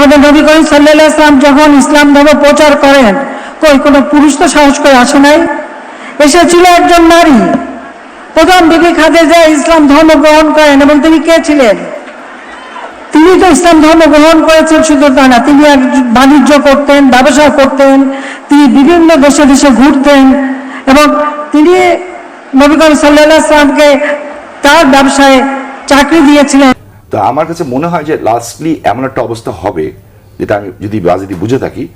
আমাদের নবী করিম সাল্লাহ ইসলাম যখন ইসলাম ধর্ম প্রচার করেন, কই, কোনো পুরুষ তো সাহস করে আসে নাই? এসেছিল একজন নারী। প্রথম বিবি খাদেজা ইসলাম ধর্ম গ্রহণ করেন এবং তিনি কে ছিলেন? তিনি তো ইসলাম ধর্ম গ্রহণ করেছেন, শুধু তা না, তিনি এক বাণিজ্য করতেন, ব্যবসা করতেন, তিনি বিভিন্ন দেশে দেশে ঘুরতেন এবং তিনি নবী করিম সাল্লাহ ইসলামকে তার ব্যবসায় চাকরি দিয়েছিলেন। আমার কাছে মনে হয় যে লাস্টলি এমন একটা অবস্থা হবে, যেটা আমি যদি যদি বুঝে থাকি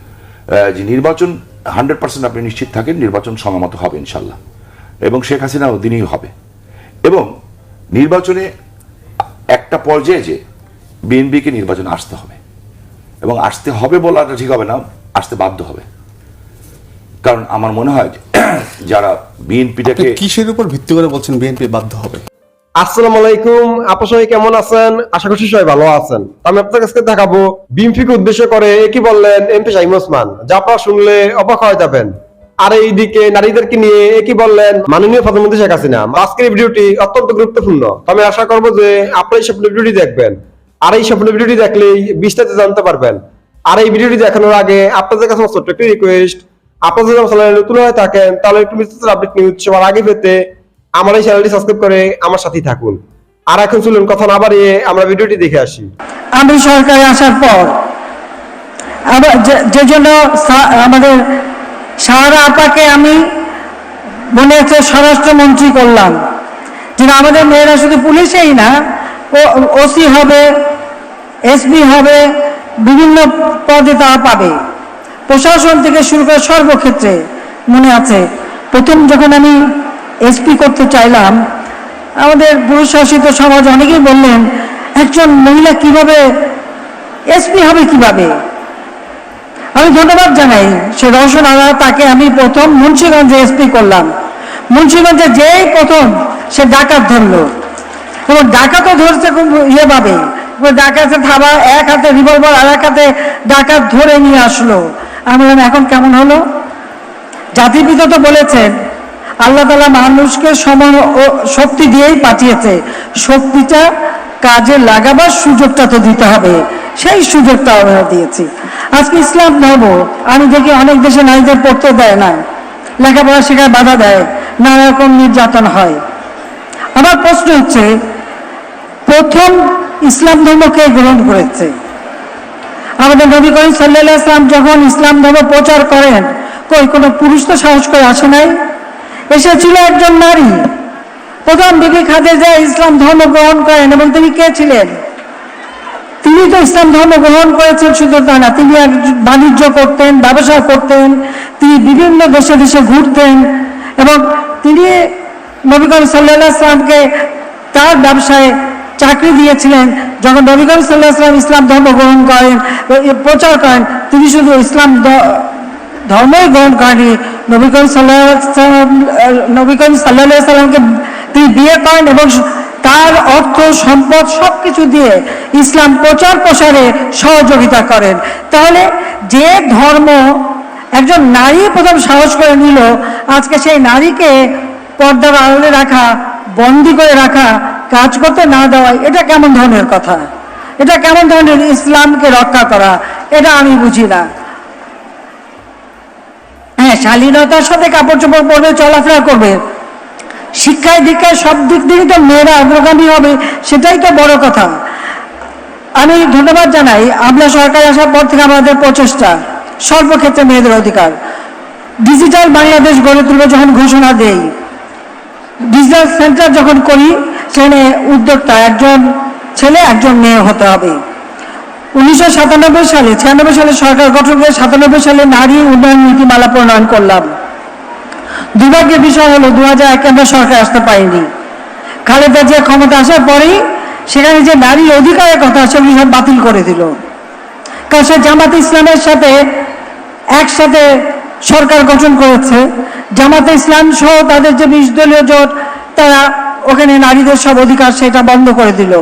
যে নির্বাচন হান্ড্রেড পার্সেন্ট আপনি নিশ্চিত থাকেন, নির্বাচন সময়মত হবে ইনশাল্লাহ। এবং শেখ হাসিনা ওদিনই হবে। এবং নির্বাচনে একটা পর্যায়ে যে বিএনপিকে নির্বাচনে আসতে হবে। এবং আসতে হবে বলাটা ঠিক হবে না, আসতে বাধ্য হবে। কারণ আমার মনে হয় যারা বিএনপিটাকে কিসের উপর ভিত্তি করে বলছেন বিএনপি বাধ্য হবে? আসসালামু আলাইকুম। সবাই কেমন আছেন? আশা করছি সবাই ভালো আছেন। আমি আপনার কাছে দেখাবো বিএনপিকে উদ্দেশ্য করে বললেন এমপি শাহিম ওসমান, যা আপনারা শুনলে অবাক হয়ে যাবেন। আর এইদিকে নারীদেরকে নিয়ে বললেন মাননীয় প্রধানমন্ত্রী শেখ হাসিনা। আজকের ভিডিওটি অত্যন্ত গুরুত্বপূর্ণ। আমি আশা করব যে আপনারা এই ভিডিওটি দেখবেন। আর এই সম্পূর্ণ ভিডিওটি দেখলেই বিস্তারিত জানতে পারবেন। আর এই ভিডিওটি দেখানোর আগে আপনাদের কাছে একটি রিকোয়েস্ট যদি নতুন হয়ে থাকেন, তাহলে একটু বিস্তারিত আপডেট আগে পেতে আমার এই চ্যানেলটি সাবস্ক্রাইব করে আমার সাথেই থাকুন। আর এখন চলুন, কথা না বাড়িয়ে আমরা ভিডিওটি দেখে আসি। আমি সরকারে আসার পর যে- জন্য আমাদের সাহারা আপাকে আমি মনে হচ্ছে স্বরাষ্ট্রমন্ত্রী করলাম। যেন আমাদের মেয়েরা শুধু পুলিশেই না ওসি হবে এসপি হবে, বিভিন্ন পদে তারা পাবে। প্রশাসন থেকে শুরু করে সর্বক্ষেত্রে মনে আছে, প্রথম যখন আমি এসপি করতে চাইলাম। আমাদের পুরুষ শাসিত সমাজ অনেকেই বললেন, একজন মহিলা কীভাবে এসপি হবে কীভাবে? আমি ধন্যবাদ জানাই। সে রওশন আরা তাকে আমি প্রথম মুন্সিগঞ্জে এসপি করলাম। মুন্সিগঞ্জে যেই প্রথম, সে ডাকাত ধরলো। এবং ডাকাতও ধরছে খুব ইয়ে ভাবে ডাকাতে থাবা এক হাতে রিভলভার আর এক হাতে ডাকাত ধরে নিয়ে আসলো। আমি বললাম, এখন কেমন হলো? জাতিপিতা তো বলেছেন আল্লাহ তালা মানুষকে সমান শক্তি দিয়েই পাঠিয়েছে। শক্তিটা কাজে লাগাবার সুযোগটা তো দিতে হবে। সেই সুযোগটা আমরা দিয়েছি। আজকে ইসলাম ধর্ম, আমি দেখি অনেক দেশে নারীদের পড়তে দেয় না। লেখাপড়া শেখায় বাধা দেয়। নানা রকম নির্যাতন হয়। আমার প্রশ্ন হচ্ছে, প্রথম ইসলাম ধর্মকে গ্রহণ করেছে? আমাদের নবী করিম সাল্লাহ ইসলাম যখন ইসলাম ধর্ম প্রচার করেন, কই কোনো পুরুষ তো সাহস করে আসে নাই? এসেছিল একজন নারী। প্রথম বিবি খাদেজা ইসলাম ধর্ম গ্রহণ করেন এবং তিনি কে ছিলেন? তিনি তো ইসলাম ধর্ম গ্রহণ করেছেন, শুধু তা না, তিনি বাণিজ্য করতেন, ব্যবসা করতেন, তিনি বিভিন্ন দেশে দেশে ঘুরতেন এবং তিনি নবী করিম সাল্লাহ তার ব্যবসায় চাকরি দিয়েছিলেন। যখন নবী করিম সাল্লাহ ইসলাম ইসলাম ধর্ম গ্রহণ করেন প্রচার করেন, তিনি শুধু ইসলাম ধর্মই গ্রহণ করেনি নবী করিম সাল্লাহ নবী করিম সাল্লাহ সাল্লামকে তিনি বিয়ে করেন এবং তার অর্থ, সম্পদ সব কিছু দিয়ে ইসলাম প্রচার প্রসারে সহযোগিতা করেন। তাহলে যে ধর্ম একজন নারী প্রথম সাহস করে নিল, আজকে সেই নারীকে পর্দার আড়ালে রাখা, বন্দি করে রাখা, কাজ করতে না দেওয়া, এটা কেমন ধরনের কথা? এটা কেমন ধরনের ইসলামকে রক্ষা করা? এটা আমি বুঝি না। হ্যাঁ শালীনতার সাথে কাপড় চোপড় পরবে, চলাফেরা করবে। শিক্ষায় দীক্ষায় সব দিক থেকে তো মেয়েরা অগ্রগামী হবে, সেটাই তো বড় কথা। আমি ধন্যবাদ জানাই আমরা সরকার আসার পর থেকে আমাদের প্রচেষ্টা, সর্বক্ষেত্রে মেয়েদের অধিকার। ডিজিটাল বাংলাদেশ গড়ে তুলবে যখন ঘোষণা দেই। ডিজিটাল সেন্টার যখন করি, সেখানে উদ্যোক্তা একজন ছেলে, একজন মেয়ে হতে হবে। উনিশশো সাতানব্বই সালে, ছিয়ানব্বই সালে সরকার গঠন করে সাতানব্বই সালে নারী উন্নয়ন নীতিমালা প্রণয়ন করলাম। দুর্ভাগ্যের বিষয় হলো দু হাজার এক আমরা সরকার আসতে পারিনি। খালেদা জিয়া ক্ষমতা আসার পরেই সেখানে যে নারী অধিকারের কথা সেগুলি সব বাতিল করে দিল। কারণ সে জামাত ইসলামের সাথে একসাথে সরকার গঠন করেছে। জামাতে ইসলাম সহ তাদের যে বিশ দলীয় জোট, তারা ওখানে নারীদের সব অধিকার সেটা বন্ধ করে দিল।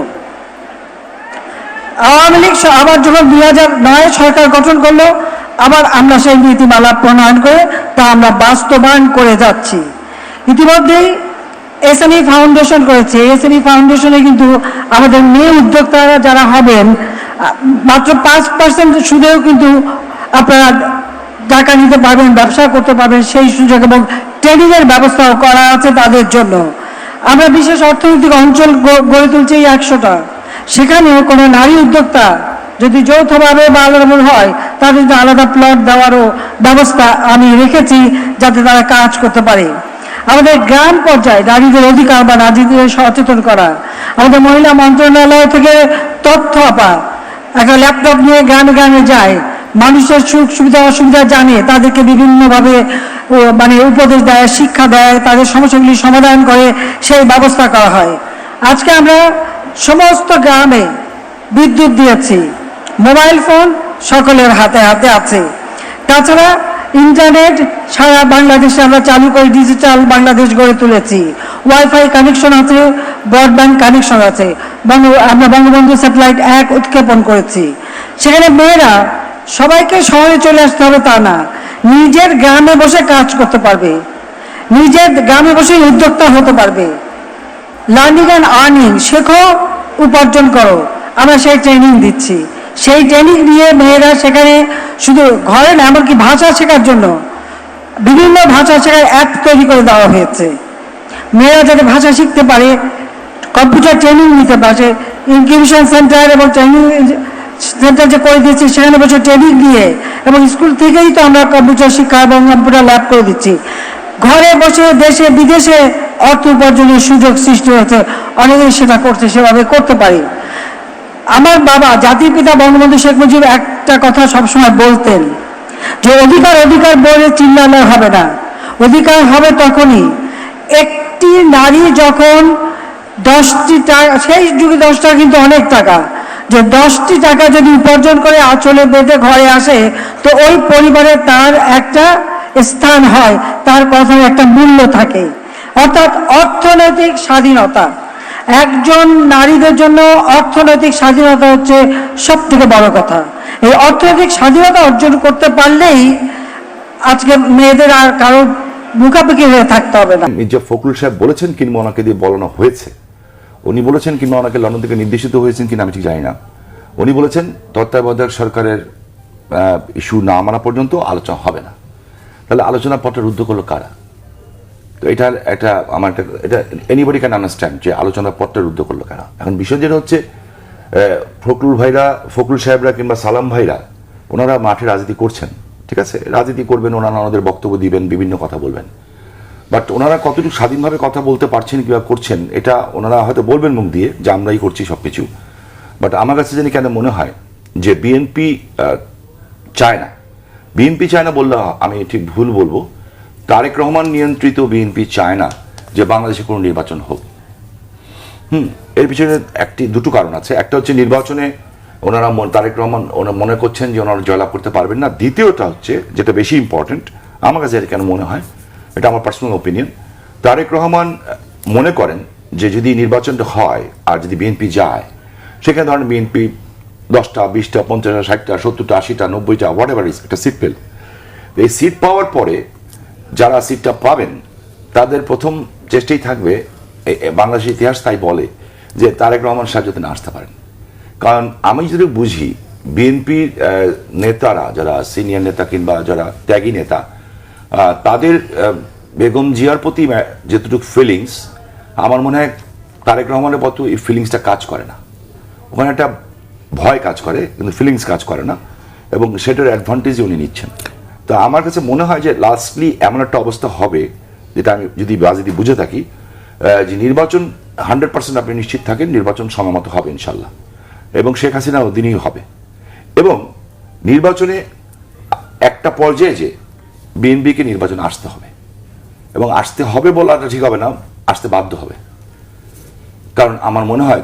আওয়ামী লীগ আবার যখন দুই হাজার নয় সরকার গঠন করল, আবার আমরা সেই নীতিমালা প্রণয়ন করে তা আমরা বাস্তবায়ন করে যাচ্ছি। ইতিমধ্যেই এসএমই ফাউন্ডেশন করেছে। এসএমই ফাউন্ডেশনে কিন্তু আমাদের মেয়ে উদ্যোক্তারা যারা হবেন মাত্র পাঁচ পার্সেন্ট সুদেও কিন্তু আপনারা টাকা নিতে পারবেন, ব্যবসা করতে পারবেন, সেই সুযোগ এবং ট্রেনিংয়ের ব্যবস্থাও করা আছে তাদের জন্য। আমরা বিশেষ অর্থনৈতিক অঞ্চল গড়ে তুলছি এই একশোটা। সেখানেও কোনো নারী উদ্যোক্তা যদি যৌথভাবে বা আলাদা হয় তাদের জন্য আলাদা প্লট দেওয়ারও ব্যবস্থা আমি রেখেছি যাতে তারা কাজ করতে পারে। আমাদের গ্রাম পর্যায়ে নারীদের অধিকার বা নারীদের সচেতন করা, আমাদের মহিলা মন্ত্রণালয় থেকে তথ্য আপা, একটা ল্যাপটপ নিয়ে গ্রামে গ্রামে যায়, মানুষের সুখ সুবিধা অসুবিধা জানে, তাদেরকে বিভিন্নভাবে মানে উপদেশ দেয়, শিক্ষা দেয়, তাদের সমস্যাগুলি সমাধান করে সেই ব্যবস্থা করা হয়। আজকে আমরা সমস্ত গ্রামে বিদ্যুৎ দিয়েছি। মোবাইল ফোন সকলের হাতে হাতে আছে। তাছাড়া ইন্টারনেট সারা বাংলাদেশে আমরা চালু করে ডিজিটাল বাংলাদেশ গড়ে তুলেছি। ওয়াইফাই কানেকশন আছে, ব্রডব্যান্ড কানেকশন আছে। আমরা বঙ্গবন্ধু স্যাটেলাইট এক উৎক্ষেপণ করেছি। সেখানে মেয়েরা সবাইকে শহরে চলে আসতে হবে তা না, নিজের গ্রামে বসে কাজ করতে পারবে। নিজের গ্রামে বসে উদ্যোক্তা হতে পারবে। লার্নিং অ্যান্ড আর্নিং, শেখো, উপার্জন করো। আমরা সেই ট্রেনিং দিচ্ছি। সেই ট্রেনিং দিয়ে মেয়েরা সেখানে শুধু ঘরে না, এমনকি ভাষা শেখার জন্য বিভিন্ন ভাষা শেখার অ্যাপ তৈরি করে দেওয়া হয়েছে। মেয়েরা যাতে ভাষা শিখতে পারে কম্পিউটার ট্রেনিং নিতে পারে ইনকিউবেশন সেন্টার এবং ট্রেনিং সেন্টার যে করে দিচ্ছি সেখানে বসে ট্রেনিং দিয়ে এবং স্কুল থেকেই তো আমরা কম্পিউটার শিক্ষা এবং কম্পিউটার ল্যাব করে দিচ্ছি। ঘরে বসে দেশে, বিদেশে অর্থ উপার্জনের সুযোগ সৃষ্টি হয়েছে। অনেকেই সেটা করছে, সেভাবে করতে পারি। আমার বাবা, জাতির পিতা বঙ্গবন্ধু শেখ মুজিব একটা কথা সবসময় বলতেন যে, অধিকার অধিকার বলে চিল্লালে হবে না। অধিকার হবে তখনই। একটি নারী যখন দশটি টাকা সেই যুগে দশ টাকা কিন্তু অনেক টাকা। যে, দশটি টাকা যদি উপার্জন করে আঁচলে বেঁধে ঘরে আসে, তো ওই পরিবারে তার একটা স্থান হয়, তার কথার একটা মূল্য থাকে। অর্থাৎ অর্থনৈতিক স্বাধীনতা। একজন নারীদের জন্য অর্থনৈতিক স্বাধীনতা হচ্ছে সব থেকে বড় কথা। এই অর্থনৈতিক স্বাধীনতা অর্জন করতে পারলেই আজকে মেয়েদের আর কারোর মুখাপেক্ষি হয়ে থাকতে হবে না। মির্জা ফখরুল সাহেব বলেছেন কিংবা ওনাকে দিয়ে বলানো হয়েছে। উনি বলেছেন কিংবা ওনাকে লন্ডন থেকে নির্দেশিত হয়েছেন কিনা আমি ঠিক জানি না। উনি বলেছেন, তত্ত্বাবধায়ক সরকারের ইস্যু না মানা পর্যন্ত আলোচনা হবে না। তাহলে আলোচনা পত্র রুদ্ধ করল কারা? তো এটার একটা আমার একটা এটা এনিবডি ক্যান আন্ডারস্ট্যান্ড যে আলোচনা পত্র রুদ্ধ করল কেন। এখন বিষয় যেটা হচ্ছে আহ, ফখরুল ভাইরা ফখরুল সাহেবরা কিংবা সালাম ভাইরা ওনারা মাঠে রাজনীতি করছেন ঠিক আছে? রাজনীতি করবেন ওনারা ওনাদের বক্তব্য দিবেন বিভিন্ন কথা বলবেন। বাট ওনারা কতটুকু স্বাধীনভাবে কথা বলতে পারছেন কিংবা করছেন এটা ওনারা হয়তো বলবেন মুখ দিয়ে যে আমরাই করছি সব কিছু বাট আমার কাছে জানি কেন মনে হয় যে বিএনপি চায় না। বিএনপি চায় না বললে আমি ঠিক ভুল বলব তারেক রহমান নিয়ন্ত্রিত বিএনপি চায় না যে বাংলাদেশে কোনো নির্বাচন হোক। হুম, এর পিছনে একটি, দুটো কারণ আছে। একটা হচ্ছে নির্বাচনে ওনারা তারেক রহমান ওনারা মনে করছেন যে ওনারা জয়লাভ করতে পারবেন না। দ্বিতীয়টা হচ্ছে, যেটা বেশি ইম্পর্টেন্ট আমার কাছে কেন মনে হয়, এটা আমার পার্সোনাল ওপিনিয়ন তারেক রহমান মনে করেন যে যদি নির্বাচনটা হয় আর যদি বিএনপি যায়, সেখানে ধরেন বিএনপি দশটা, বিশটা, পঞ্চাশটা, ষাটটা, সত্তরটা, আশিটা, নব্বইটা হোয়াট এভার ইস একটা সিট পেল। এই সিট পাওয়ার পরে যারা সিটটা পাবেন, তাদের প্রথম চেষ্টাই থাকবে বাংলাদেশের ইতিহাস তাই বলে যে তারেক রহমান সাহেব যাতে না আসতে পারেন। কারণ আমি যদি বুঝি, বিএনপির নেতারা, যারা সিনিয়র নেতা কিংবা যারা ত্যাগী নেতা তাদের বেগম জিয়ার প্রতি যেটুকু ফিলিংস আমার মনে হয় তারেক রহমানের মতো এই ফিলিংসটা কাজ করে না। ওখানে একটা ভয় কাজ করে, কিন্তু ফিলিংস কাজ করে না, এবং সেটার অ্যাডভান্টেজ উনি নিচ্ছেন। তো আমার কাছে মনে হয় যে লাস্টলি এমন একটা অবস্থা হবে, যেটা আমি যদি বা যদি বুঝে থাকি যে নির্বাচন হান্ড্রেড পার্সেন্ট আপনি নিশ্চিত থাকেন, নির্বাচন সময়মতো হবে ইনশাল্লাহ এবং শেখ হাসিনা অধীনেই হবে। এবং নির্বাচনে একটা পর্যায়ে যে বিএনপিকে নির্বাচন আসতে হবে। এবং আসতে হবে বলাটা ঠিক হবে না, আসতে বাধ্য হবে। কারণ আমার মনে হয়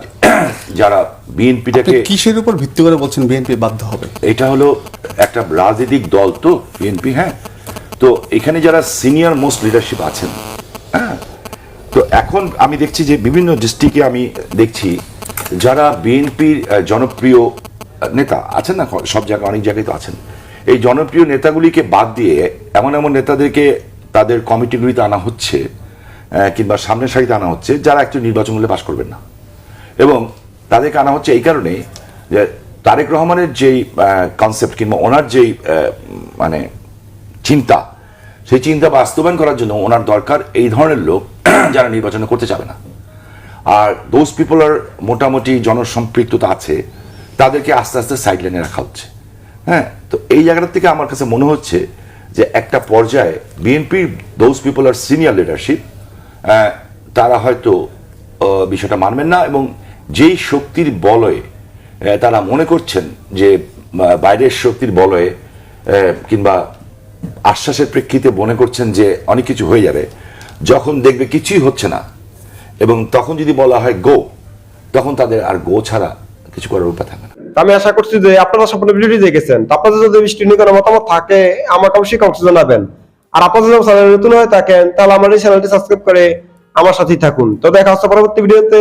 যারা বিএনপিটাকে কিসের উপর ভিত্তি করে বলছেন বিএনপি বাধ্য হবে? এটা হলো একটা রাজনৈতিক দল তো বিএনপি হ্যাঁ? তো এখানে যারা সিনিয়র মোস্ট লিডারশিপ আছেন হ্যাঁ? তো এখন আমি দেখছি যে বিভিন্ন ডিস্ট্রিক্টে আমি দেখছি যারা বিএনপির জনপ্রিয় নেতা আছেন না সব জায়গায় অনেক জায়গায় তো আছেন। এই জনপ্রিয় নেতাগুলিকে বাদ দিয়ে এমন এমন নেতাদেরকে তাদের কমিটিগুলিতে আনা হচ্ছে কিংবা সামনের সারিতে আনা হচ্ছে যারা একটু নির্বাচনগুলো পাশ করবেন না। এবং তাদেরকে আনা হচ্ছে এই কারণে যে তারেক রহমানের যেই কনসেপ্ট কিংবা ওনার যেই মানে চিন্তা, সেই চিন্তা বাস্তবায়ন করার জন্য ওনার দরকার এই ধরনের লোক যারা নির্বাচন করতে চাবে না। আর দোজ পিপল আর মোটামুটি জনসম্পৃক্ততা আছে, তাদেরকে আস্তে আস্তে সাইড লাইনে রাখা হচ্ছে। হ্যাঁ তো এই জায়গাটা থেকে আমার কাছে মনে হচ্ছে যে একটা পর্যায়ে বিএনপির দোজ পিপল আর সিনিয়র লিডারশিপ তারা হয়তো বিষয়টা মানবেন না এবং যেই শক্তির বলয়ে তারা মনে করছেন যে বাইরের শক্তির বলয়ে কিংবা আশ্বাসের প্রেক্ষিতে মনে করছেন যে অনেক কিছু হয়ে যাবে, যখন দেখবে কিছুই হচ্ছে না, এবং তখন যদি বলা হয় গো, তখন তাদের আর গো ছাড়া কিছু করার উপায় থাকে না। আমি আশা করছি যে আপনারা সম্পূর্ণ ভিডিওটি দেখেছেন আপনাদের যদি বৃষ্টি নিয়ে কোনো মতামত থাকে, আমাকে অবশ্যই কমেন্টে জানাবেন। আর আপনারা যদি চ্যানেলে নতুন হয়ে থাকেন, তাহলে আমার এই চ্যানেলটি সাবস্ক্রাইব করে আমার সাথেই থাকুন। তো দেখা হচ্ছে পরবর্তী ভিডিওতে।